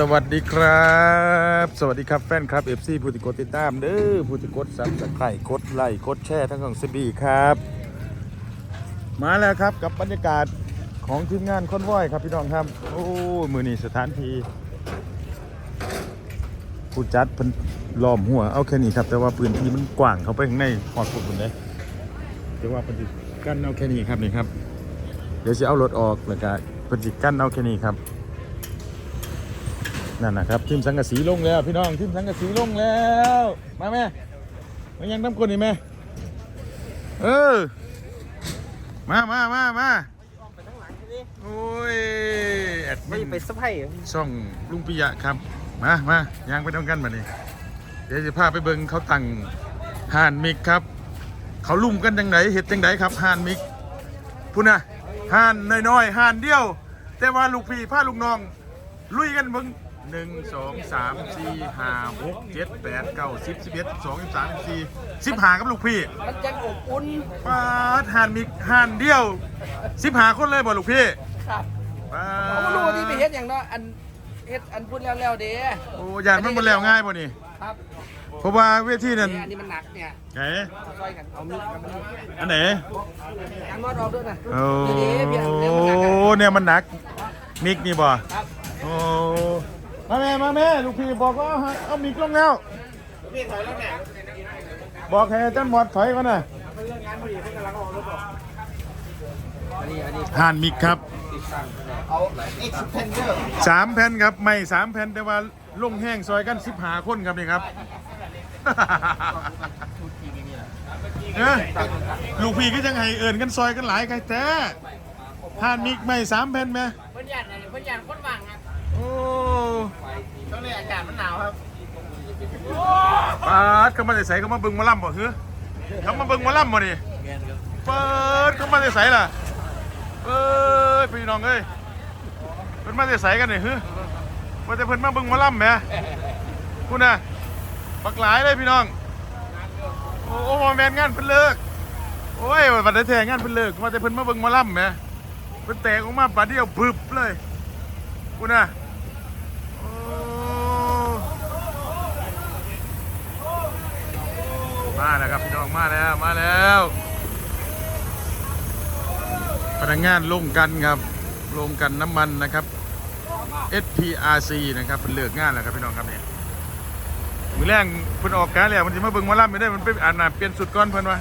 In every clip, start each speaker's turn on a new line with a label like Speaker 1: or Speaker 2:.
Speaker 1: สวัสดีครับ สวัสดีครับแฟนครับ FC ผู้ติดกดติดตามเด้อผู้ติดกดซับสไครต์กดไลค์กดแชร์ทั้งของสบีครับ มาแล้วครับกับบรรยากาศของทีมงานคอนวอยครับพี่น้องครับ โอ้มือนี้สถานที่ผู้จัดเพิ่นล้อมหัวเอาแค่นี้ครับ แต่ว่าพื้นที่มันกว้างเข้าไปข้างในหอดฝุ่นเลยแต่ว่าเพิ่นสิกั้นเอาแค่นี้ครับนี่ครับ เดี๋ยวจะเอารถออกแล้วก็เพิ่นสิกั้นเอาแค่นี้ครับ นั่นนะครับทีมสังกะสีลงแล้ว พี่น้องทีมสังกะสีลงแล้ว มาแม่มายังน้ำคนอีกไหมเออมามามามาโอ้ยแอด
Speaker 2: ไม่
Speaker 1: มิน
Speaker 2: ไปสะพาย
Speaker 1: ช่องลุงปิยะครับ มามายังไปต้องกันมานี่เดี๋ยวจะพาไปเบิ่งเขาตั้งห่านมิกครับ เขาลุ่มกันจังไหนเห็ดจังไหนครับห่านมิกพูดนะห่านน้อยๆห่านเดียว แต่ว่าลูกพี่พาลูกน้อง ลุยกันเบิ่ง หนึ่งสองสามสี่ห้าหกเจ็ดแปดเก้าสิบสิบเอ็ดสิบสองสิบสามสิบสี่สิบห้ากับลูกพี่
Speaker 2: มันจังอบอุ่น
Speaker 1: ปาดห่านมิกห่านเดียวสิบห้าคนเลยบ่ลูกพี่
Speaker 2: ครับ
Speaker 1: ปา
Speaker 2: เขารู้ที่ไปเฮ็ดอย่างเนาะอันเฮ็ดอันพูดแล้วแล้วเด้
Speaker 1: โอ้ยานมันบ่แล้วง่ายบ่นี่
Speaker 2: ครับ
Speaker 1: เพราะว่าเวทีนั้น
Speaker 2: เนี่ยอันนี้มันหนักเนี่ย
Speaker 1: ไหน
Speaker 2: เอาซอยกันเอามีดกับมัน
Speaker 1: อันไหน
Speaker 2: ยางมอดออกด้วยนะ
Speaker 1: โอ้
Speaker 2: นี่เพี่อันเนี้มันหนักอะ
Speaker 1: เนี่ยมันหนักมิกนี่บ่
Speaker 2: ครับ
Speaker 1: โอ้ มาแม่มาแม่ลูกพี่บอกว่าเอามิกลงแล้ว
Speaker 2: พี่ถอยแล้วแม่
Speaker 1: บอกให้จารย์หมอดถอยก่อนนะ
Speaker 2: เรื่องงานพอดีเพิ่งกำลังออกรถออกอันนี้อันนี้
Speaker 1: ห่านมิกครับสามแผ่นครับไม่สามแผ่นแต่ว่าลงแห้งซอยกันสิบหาคนครับนี่ครับลูกพี่ก็ยังให้เอินกันซอยกันหลายใครแต่ห่านมิกไม่สามแผ่นไหม
Speaker 2: เพิ่นยันเพิ่นยันคนว่าง
Speaker 1: โอ้
Speaker 2: ช่วงนี้อากาศมันหนาวครับ
Speaker 1: ปาดเข้ามาใส่เข้ามาเบิ่งมาล่ำบ่เฮ้อเข้ามาเบิ่งมาล่ำบ่นี่เปิดเข้ามาใส่ล่ะเปิดพี่น้องเอ้ยเพิ่นมาใส่กันนี่เฮ้อว่าแต่เพิ่นมาเบิ่งมาล่ำแหมคุณน่ะบักหลายเลยพี่น้อง โอ้โหแมนงานเพิ่นเลิกโอ้ยวันได้แทงงานเพิ่นเลิกมาแต่เพิ่นมาเบิ่งมาล่ำแหมเพิ่นแตกออกมาปาดเดียวพึบเลยคุณน่ะโอ้ มาแล้วครับพี่น้องมาแล้วมาแล้วพนักงานลงกันครับลงกันน้ำมันนะครับ SPRC นะครับเป็นเลิกงานแล้วครับพี่น้องครับเนี่ยมือแรงเพิ่นออกการแล้วมันสิมาเบิ่งมาล่ำไม่ได้มันไปอ่านน่ะเปลี่ยนสุดก่อนเพิ่นว่า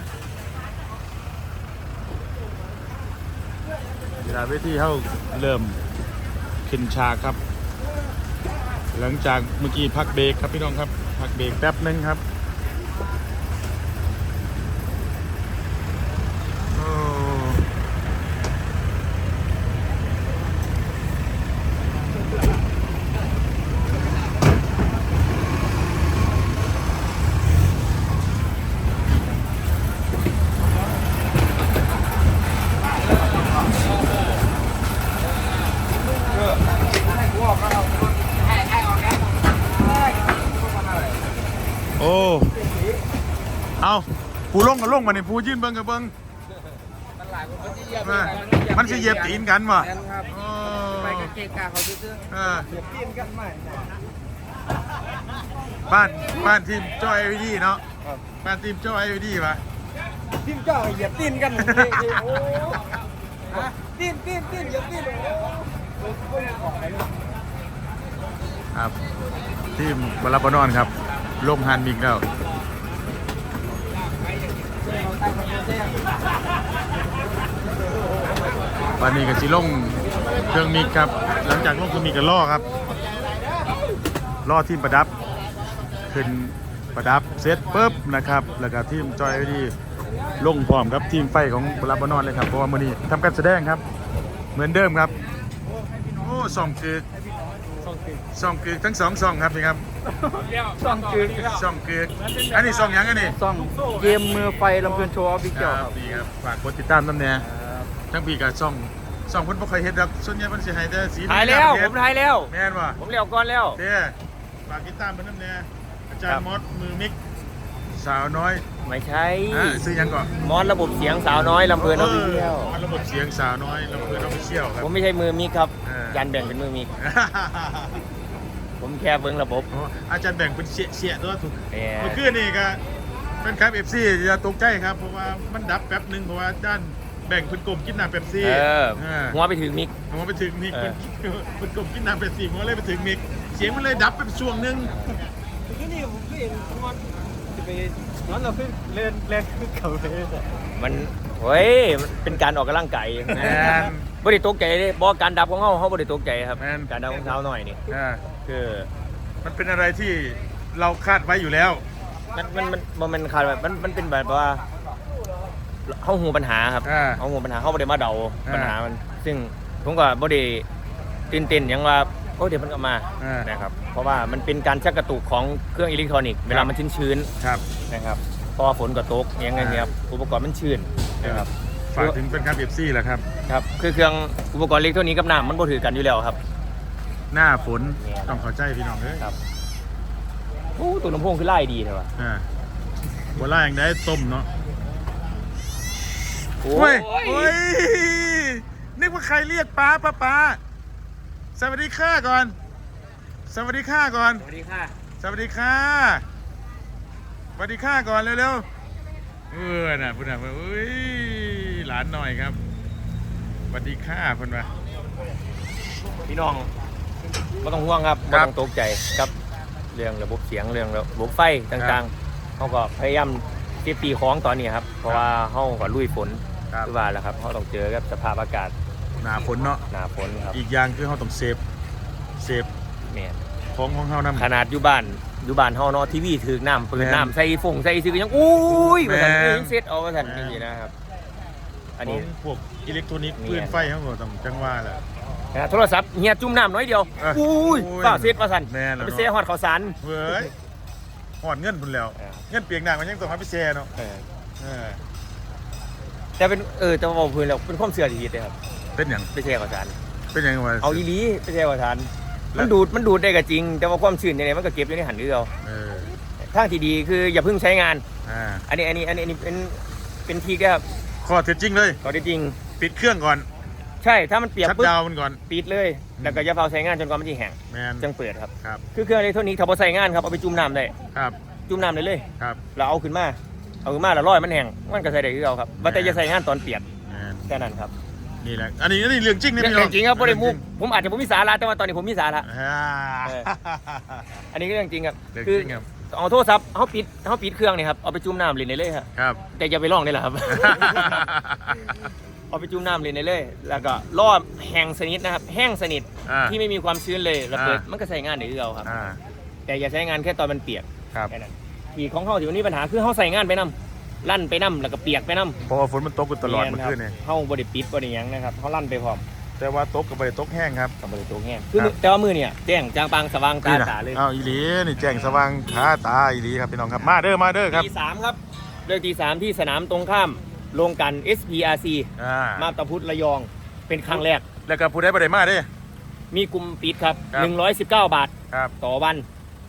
Speaker 1: เวลาเวทีเฮาเริ่มขึ้นฉากครับ หลังจากเมื่อกี้พักเบรกครับพี่น้องครับ พักเบรกแป๊บหนึงครับโอ้โอ้เอา ผู้ลงกับลงมานี่ผู้ยืนเบิ่งกับเบิ่ง
Speaker 2: มันหลายคนที่เหยียบ
Speaker 1: มามันสิเหยียบตีนกันบ่
Speaker 2: แม่นครับ
Speaker 1: โอ้
Speaker 2: ไปกับเกะกาเขาซื่อ
Speaker 1: เออ
Speaker 2: ๆเหยียบตีนกันใหม่
Speaker 1: บ้านบ้านทีมจอยไอวีดีเนาะ
Speaker 2: ครับ
Speaker 1: บ้านทีมจอยไอวีดีป่ะ
Speaker 2: ตีนเจ้าเหยียบตีนกันนี่นี่โอ้ฮะตีนตีนตีนเหยียบตีนโอ้โหของไหนเนี่ย
Speaker 1: ครับทีมบอลลับบอลนอนครับ ลงฮันมิกแล้ว วันนี้ก็สิลงเครื่องมิกครับ หลังจากลงเครื่องมิกก็ล่อครับล่อทีมประดับ ขึ้นประดับเซตปุ๊บนะครับ แล้วก็ทีมจอยดีลงพร้อมครับทีมไฟของบอลลับบอลนอนเลยครับเพราะว่ามือนี้ทำการแสดงครับ เหมือนเดิมครับ โอ้สองคือ ซองกึกทั้งสองซองครับนี่ครับ
Speaker 2: ซ่องจืด
Speaker 1: ซองกึกอันนี้ซองหยังอันนี้
Speaker 2: ซ่องเกมมือไฟลำเพลินโชว์ออฟฟิ
Speaker 1: ค
Speaker 2: เชียล
Speaker 1: รั
Speaker 2: ครับบ
Speaker 1: นี่ครับฝากกดติดตามน้ำเนี่ยทั้งปีกับซองซองเพิ่นบ่เคยเฮ็ดดอกส่วนใหญ่เพิ่นสิให้แต่สี
Speaker 3: ถ่ายแล้ว ผมถ่ายแล้ว
Speaker 1: แม่นบ่
Speaker 3: ผมเลี้ยวก่อนแล้ว
Speaker 1: เด้ฝากติดตามเพิ่นน้ำเนี่ยอาจาร
Speaker 3: ครั
Speaker 1: ย์
Speaker 3: บ
Speaker 1: มอสมือมิกสาวน้อย
Speaker 3: ไม่ใช่
Speaker 1: อะซื้อหยังก่อน
Speaker 3: มอสระบบเสียงสาวน้อยลำเพลินเอาไปเที่ยว
Speaker 1: มันระบบเสียงสาวน้อยลำเพลินออฟฟิเชียลครับ
Speaker 3: ผมไม่ใช่มือมิกครับ
Speaker 1: เออ
Speaker 3: ยันแบ่งเป็นมือมิกผมแค่เบิ่งระบบ
Speaker 1: อ๋ออาจารย์แบ่งเป็นเสียเสียตัวถูก
Speaker 3: แหม่
Speaker 1: เมื่อคืนนี่ก็เป็นครับเอฟซีจะตกใจครับเพราะว่ามันดับแป๊บหนึ่งเพราะว่าด้านแบ่งเป็นกลมกินน้ำเป๊ปซี่
Speaker 3: เออ
Speaker 1: อ่า
Speaker 3: หัวไปถึงมิก
Speaker 1: ผมว่าไปถึงมิก
Speaker 3: เอ
Speaker 1: เป็น
Speaker 3: อ
Speaker 1: เป็นกลมกินน้ำเป๊ปซี่ผมก็เลยไปถึงมิกเสียงมันเลยดับไปช่วงหนึง
Speaker 2: ที่นี่ผมก็เห็นนอนจะไปนอนเราขึ้นเล่นเล่นขึ้นเขาเลย
Speaker 3: มันเฮ้ยมันเป็นการออกกำลังกาย
Speaker 1: แมน
Speaker 3: บ่ได้ตกใจเลยบ่การดับของเฮาเฮาบ่ได้ตกใจครับ
Speaker 1: แม่น
Speaker 3: การดับของเท้าหน่อยนี่
Speaker 1: อ่า
Speaker 3: คือ
Speaker 1: มันเป็นอะไรที่เราคาดไว้อยู่แล้ว
Speaker 3: มันมันมันมันมันขาดแบบมันมันเป็นแบบว่าเฮาหูปัญหาครับ
Speaker 1: อ่า
Speaker 3: เฮาหูปัญหาเฮาบ่ได้มาเดา
Speaker 1: อ่า
Speaker 3: ปัญหามัน ซึ่งผมก็บ่ได้ตื่นเต้นหยังว่าโอ้เดี๋ยวมันก็มา
Speaker 1: อ่าน
Speaker 3: นะครับเพราะว่ามันเป็นการชักกระตุกของเครื่องอิเล็กทรอนิกส์เวลามันชื้น
Speaker 1: ครับ
Speaker 3: ๆนะครับเพราะว่าฝนก็ตกอย่างเงี้ยครับอุปกรณ์มันชื้นนะครับ
Speaker 1: ฝากถึงเป็นครับเอฟซีแหละครับ
Speaker 3: ครับคือเครื่องอุปกรณ์อิเล็กทรอนิกส์กับน้ำมันบ่ถือกันอยู่แล้วครับ
Speaker 1: หน้าฝน
Speaker 3: เนี่ย
Speaker 1: ต้องเข้าใจพี่น้องเอ้ย
Speaker 3: ครับโอ้ตัวลำโพงคือไล่ดีเลยว่ะ
Speaker 1: อ่าบัวล่าอย่างได้ต้มเนาะ
Speaker 3: โอ้
Speaker 1: โอ้ยโอ้ยนึกว่าใครเรียกป้าป้าป้าสวัสดีค่ะก่อน สวัสดีค่ะก่อน
Speaker 3: สวัสดีค่ะ
Speaker 1: สวัสดีค่ะ สวัสดีค่ะก่อนเร็วๆเออน่ะพุ่นน่ะเอ้ยหลานหน่อยครับสวัสดีค่ะเพุ่นว่า
Speaker 3: พี่น้องไม่ต้องห่วงครับ
Speaker 1: ค
Speaker 3: ไม่
Speaker 1: รับ
Speaker 3: ต้องตกใจครับเรื่องระบบเสียงเรื่องระบบไฟต่างๆเขาก็พยายามเตรียมตีของตอนนี้ครับ เพราะว่าเขาก็ลุยฝน
Speaker 1: ครับ
Speaker 3: คือว่าแล้วครับเขาต้องเจอกับสภาพอากาศ
Speaker 1: หนาฝนเนาะ
Speaker 3: หนาฝนครับ
Speaker 1: อีกอย่างคือเขาต้องเซฟ เซฟ
Speaker 3: แม่น
Speaker 1: ของของเขานำ
Speaker 3: ขนาดอยู่บ้านอยู่บ้านเฮาเนาะทีวีถือน้ำเปิด
Speaker 1: แม่น
Speaker 3: น้ำใส่ฟงใส่ซื้อก็ยังอุ้ย
Speaker 1: แม่
Speaker 3: มาน สั่นเองเซ็ตเอามาสั่น
Speaker 1: แม่น
Speaker 3: นี่นะครับ อัน
Speaker 1: ข
Speaker 3: นี้
Speaker 1: องพวกอิเล็กทรอนิกส์
Speaker 3: แม่น
Speaker 1: ปืนไฟเขาก็ต้องจังว่าแหละ
Speaker 3: นะโทรศัพท์เฮียจุ่มน้ำน้อยเดียว
Speaker 1: เออ
Speaker 3: อุ้ย
Speaker 1: อุ้ย
Speaker 3: ฝ้าเซ็ตมาสั่น
Speaker 1: แม่นแล้ว
Speaker 3: ไป
Speaker 1: เนาะ
Speaker 3: เสียฮอดข้าวสาร
Speaker 1: เว้ยหอดเงินพุ่นแล้ว
Speaker 3: เออ
Speaker 1: เงินเปียกหนักมันยังต้องทำพิเศษเนาะ
Speaker 3: เออ
Speaker 1: เออ
Speaker 3: แต่เป็นเออแต่ว่าบอกพื้นแล้วเป็นความเสื่อที่ผิดเลยครับ
Speaker 1: เป็นอย่าง
Speaker 3: ไปแช่ข้าวสาร
Speaker 1: เป็นอย่างวะ
Speaker 3: เอาอีหลีไปแช่ข้าวสาร
Speaker 1: แล้ว
Speaker 3: มันดูดมันดูดได้ก็จริง แต่ว่าความชื้นในนี้มันก็เก็บอยู่ในหันเดียว
Speaker 1: เออ
Speaker 3: ทางที่ดีคืออย่าเพิ่งใช้งาน
Speaker 1: อ่า
Speaker 3: อันนี้อันนี้อันนี้อันนี้เป็นเป็นทีก็
Speaker 1: ข้อเท็จจริงเลย
Speaker 3: ก็ได้จริง
Speaker 1: ปิดเครื่องก่อน
Speaker 3: ใช่ถ้ามันเปียก
Speaker 1: ชัด
Speaker 3: ปุ๊บ
Speaker 1: ดาวน์มันก่อน
Speaker 3: ปิดเลยแล้วก็อย่าเผาใช้งานจนกว่ามันจะแห้ง
Speaker 1: แมน
Speaker 3: จังเปิดครับ
Speaker 1: ครับ
Speaker 3: คือเครื่องอิเล็กทรอนิกส์ถ้าพอใส่งานครับเอาไปจุ่มน้ำได้
Speaker 1: ครับ
Speaker 3: จุ่มน้ำได้เลย
Speaker 1: ครับ
Speaker 3: เราเอาขึ้นมาเอาขึ้นมาแล้วร้อยมันแห้งมันก็ใส่ได้คือเราครับว่าแต่จะใส่งานตอนเปียก
Speaker 1: แมน
Speaker 3: แค่นั้นครับ
Speaker 1: นี่แหละอันนี้อันนี้เรื่องจริงนะ
Speaker 3: เรื่
Speaker 1: พี่น้
Speaker 3: องจริงครับบ่ได้มุกผมอาจจะผมมีสาระแต่ว่าตอนนี้ผมมีสาระ
Speaker 1: อ่า
Speaker 3: เออ อันนี้ก็เรื่องจริงครับ
Speaker 1: เรื่อง
Speaker 3: คือ
Speaker 1: จริงครับ
Speaker 3: เอาโทรศัพท์เขาปิดเขาปิดเครื่องนี่ครับเอาไปจุ่มน้ำเล่นได้เลยครับ
Speaker 1: ครับ
Speaker 3: แต่อย่าไปล่องนี่แหละครับ เอาไปจุ่มน้ำเล่นได้เลย แล้วก็รอบแห้งสนิทนะครับ แห้งสนิท
Speaker 1: อ่า
Speaker 3: ที่ไม่มีความชื้นเลยแล้วเปิด
Speaker 1: อ่ามั
Speaker 3: มันก็ใส่งานได้คือเราครับ
Speaker 1: อ่า
Speaker 3: แต่อย่าใช้งานแค่ตอนมันเปียก
Speaker 1: ครับ
Speaker 3: แค่นั้นทีของเขาที่วันนี้ปัญหาคือเขาใส่งานไปนํลั่นไปนํแล้วก็เปียกไปนํ
Speaker 1: เพราะว่าฝนมันตกกันตลอดเมื่อคืนนี่
Speaker 3: เขาบริปิดบริยังนะครับเขาลั่นไปพร้อม
Speaker 1: แต่ว่าตกกับไปตกแห้งครับ
Speaker 3: กับบริตัวแห้งคือ
Speaker 1: ครับ
Speaker 3: แต่ว่ามือเนี่ยแจ้งจางปางสว่างตา
Speaker 1: นี่นะ
Speaker 3: ตาเลย
Speaker 1: อ้าวอีหลีนี่แจ้งสว่างขาตาอีหลีครับพี่น้องครับมาเด้อมาเด้อครับ
Speaker 3: ตีสามครับเลิกตีสามที่สนามตรงข้ามโรงกัน SPRC
Speaker 1: อ่า
Speaker 3: มาบตาพุธระยองเป็นครั้งแรก
Speaker 1: แล้วก็ผู้ใดบ่ได้มาเด้อ
Speaker 3: มีกลุ่มปิดครับ
Speaker 1: ครับ
Speaker 3: 119 บาท
Speaker 1: ครับ
Speaker 3: ต่อวัน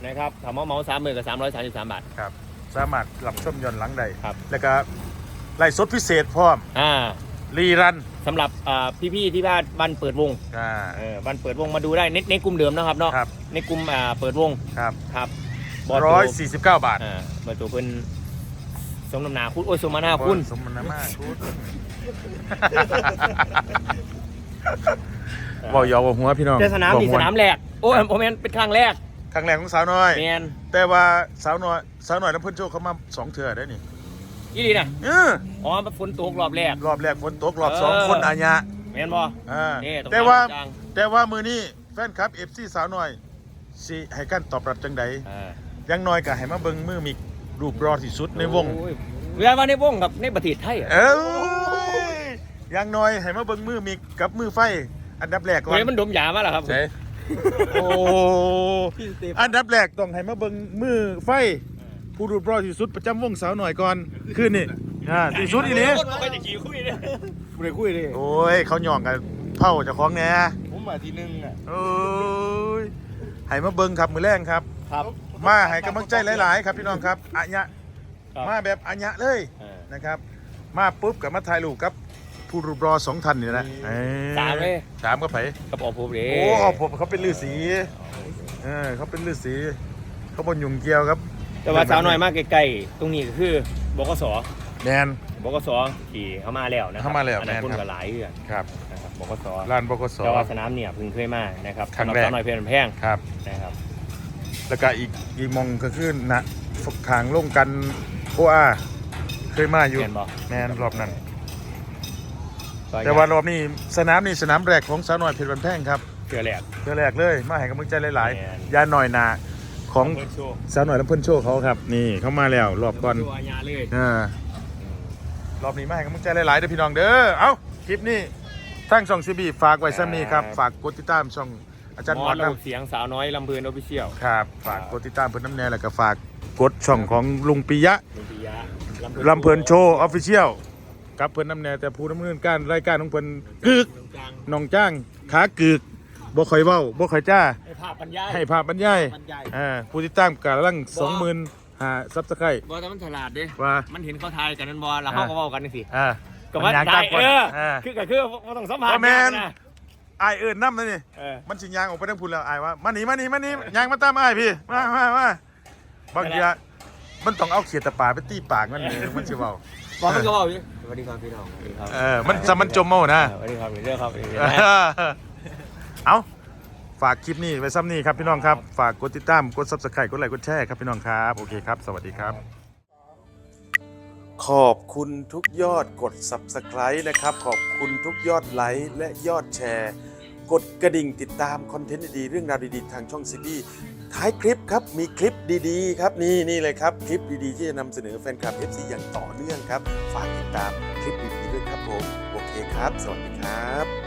Speaker 3: นะครับถามว่าเมาสามหมื่นกับ333บาท
Speaker 1: ครับสามารถรับชมย้อนหลังได้
Speaker 3: ครับ
Speaker 1: แล้วก็ไล่สดพิเศษพร้อม
Speaker 3: อ่า
Speaker 1: รีรัน
Speaker 3: สำหรับอ่าพี่ๆที่บ้านบ้านเปิดวง
Speaker 1: อ่า
Speaker 3: เออบ้านเปิดวงมาดูได้ในในกลุ่มเดิมนะครับเนาะ
Speaker 1: ครับ
Speaker 3: ในกลุ่มอ่าเปิดวง
Speaker 1: ครับ
Speaker 3: ครับโจ
Speaker 1: ร้อยสี่สิบเก้าบาท
Speaker 3: อ่าเปิดตัวเป็นสมน้ำหนาคุณโอ้ยสมมาหน้าคุณ
Speaker 1: สมนามากคุณบอกยาวว่าหัวพี่น้อง
Speaker 3: แต่สนามนี่
Speaker 1: บอก
Speaker 3: ส
Speaker 1: ว
Speaker 3: นามแรก โอ้ยโมเมนเป็นครั้งแรก
Speaker 1: ครั้งแรกของสาวน้อย
Speaker 3: แมน
Speaker 1: แต่ว่าสาวน้อยสาวน้อยน้ำเพิ่นโชคเขามาสองเถื่อได้นี่
Speaker 3: ยี่ดีนะ
Speaker 1: เออ
Speaker 3: อ๋อฝนตกรอบแรก
Speaker 1: รอบแรกฝนตกรอบสอง
Speaker 3: เออ
Speaker 1: คนอาญะ
Speaker 3: แมนบ่
Speaker 1: อ่า
Speaker 3: นี่รง
Speaker 1: แต่ว่า
Speaker 3: กลง
Speaker 1: แต่ว่ามือนี้แฟนคลับเอฟซีสาวน้อยสิให้การตอบรับจังใด
Speaker 3: อ่า
Speaker 1: อยังน้อยก็ให้มาเบิ่งมือมีรูปรอที่สุดในวง
Speaker 3: โอ้ยเวลามาในวงกับในประเทศไทยอะ
Speaker 1: เอ้ยอยังน้อยให้มาเบิ่งมือมีกับมือไฟ อันดับแรกก่อ
Speaker 3: เฮ้ย
Speaker 1: น
Speaker 3: มันดมยามาแล้วครับ
Speaker 1: เจ๊โอ้
Speaker 2: พี่สเตฟ
Speaker 1: อันดับแรกต้องให้มาเบิ่งมือไฟ ผู้รูปรอที่สุดประจำวงสาวหน่อยก่อนคืนนี่อ่าที่สุดอีหลี
Speaker 3: คนบ่ค่อยจะขี่คุยเลย
Speaker 2: ไม่ได้คุยเลย
Speaker 1: โอ้ยเขาหย่องกันเผาเจ้าของแหน่
Speaker 2: ผมมาทีนึงอะ
Speaker 1: โอ้ยให้มาเบิ่งครับมือแรงครับ
Speaker 3: ครับ
Speaker 1: มาให้กำลังใจหลาย ๆ ครับพี่น้องครับอัญะ
Speaker 3: ครับ
Speaker 1: มาแบบอัญะเลย
Speaker 3: เออ
Speaker 1: นะครับ มาปุ๊บกับมาถ่ายรูปกับ ผู้รูปรอสองท่านนี่นะอ้
Speaker 3: สามเลย
Speaker 1: สามก็ไผ
Speaker 3: กับออกผมเด้
Speaker 1: โอ้เอาผมเขาเป็นฤาษีเออเขาเป็นฤาษีเขาบนยุ่งเกี่ยวครับ
Speaker 3: แต่ว่าสาวน้อยมากใกล้ๆตรงนี้ก็คือบกส
Speaker 1: แมน
Speaker 3: บกสที่เข้ามาแล้วนะครับ
Speaker 1: เข้ามาแล้ว
Speaker 3: อันนั้น
Speaker 1: แม่น
Speaker 3: คน
Speaker 1: ครับ
Speaker 3: ก็หลายเรื่อง
Speaker 1: ครับ
Speaker 3: นะครับบกส
Speaker 1: ลานบกส
Speaker 3: แต่ว่าสนามเนี่ยเพิ่งเคยมานะครับ
Speaker 1: ครั้ง
Speaker 3: สำห
Speaker 1: แรก
Speaker 3: สาวน้อยเพลินแพง
Speaker 1: ครับ
Speaker 3: นะครับ
Speaker 1: แล้วก็อีกอีกหมองก็คือนะขางลงกันโออาเคยมาอยู่
Speaker 3: แม่นบ่
Speaker 1: แมนรอบนั้น
Speaker 3: ก็
Speaker 1: แต่ว่ารอบนี้สนามนี้สนามแรกของสาวน้อยเพชรบันแพงครับ
Speaker 3: เกือแหลก
Speaker 1: เพื่อแรกเลย มาให้กำลังใจหลาย
Speaker 3: แม่น
Speaker 1: ๆยาหน่อยหนา ของ
Speaker 3: เพิ่นโชว์
Speaker 1: สาวหน่อยลำเพิ่นโชว์เขาครับ นี่เขามาแล้วรอบก่อน
Speaker 3: โชว์อาญาเลย
Speaker 1: อ่ารอบนี้มาให้กำลังใจหลายๆเด้อพี่น้องเด้อ เอ้า คลิปนี้ทั้งช่องซีบีฝากไว้ซ้ำนี้ครับ ฝากกดติดตามช่องอาจารย์
Speaker 3: ห
Speaker 1: ห
Speaker 3: ม
Speaker 1: ม
Speaker 3: อ
Speaker 1: อ
Speaker 3: ระ
Speaker 1: นะ
Speaker 3: บบเสียงสาวน้อยลำเพลินออฟฟิเชียล
Speaker 1: ครับ ฝากกดติดตามเพิ่นน้ำแน่แล้วก็ฝากกดช่องของลุงปิยะ
Speaker 3: ลุงปิยะ
Speaker 1: ลำเพลินโชว์ออฟฟิเชียลกับเพิ่นน้ำแน่แต่ผู้ดำเนินการรายการของเพิ่นกึก
Speaker 3: ลุงจัง
Speaker 1: น้องจ้างขากึก บ่ค่อยเว้าบ่ค่อยจ้า
Speaker 3: ให้ภาพบรรยาย
Speaker 1: ให้ภาพบรรยาย
Speaker 3: บรรยาย
Speaker 1: อ่าผู้ติดตามกำลัง20,000หาซับสไครต์
Speaker 3: บอแต่มันฉลาดเด้
Speaker 1: ว่า
Speaker 3: มันเห็นเขาทายกันนั่นบอแล้วเขาก็เว้ากันนี่สิ
Speaker 1: อ่า
Speaker 3: ก็ว่า
Speaker 1: มันยาง
Speaker 3: ได้
Speaker 1: ก่อน
Speaker 3: เออ
Speaker 1: อ่า
Speaker 3: คือก็คือว่าต้องสัมผัส
Speaker 1: บ่แม่น
Speaker 3: นะ
Speaker 1: อายเอิ้นนำเลยนี่
Speaker 3: เออ
Speaker 1: มันสิยางออกไปทางพุ่นแล้วอายว่ามานี่มานี่มานี่ยางมาตามอายพี่มามามาบางทีอะมันต้องเอาเขียดตะปาไปตีปากมันนี่มันสิเว้า
Speaker 3: บอกมันก็บอกอยู่สวัสดีครับพี่น้องสวัสดีครับ
Speaker 1: เออมันจะมันจมเมานะ
Speaker 3: สวัสดีครับเรื่องครับ
Speaker 1: เออ เอาฝากคลิปนี้ไว้ซ้ำนี้ครับพี่น้องครับ ฝากกดติดตาม กด subscribe กดไลค์ กดแชร์ครับพี่น้องครับ โอเคครับ สวัสดีครับ ขอบคุณทุกยอดกด subscribe นะครับ ขอบคุณทุกยอดไลค์และยอดแชร์ กดกระดิ่งติดตามคอนเทนต์ดีๆเรื่องราวดีๆ ทางช่องซีบีท้ายคลิปครับมีคลิปดีๆ ครับนี่นี่เลยครับ คลิปดีๆ ที่จะนำเสนอแฟนคลับ FC อย่างต่อเนื่องครับ ฝากติดตามคลิปดีๆด้วยครับผม โอเคครับ สวัสดีครับ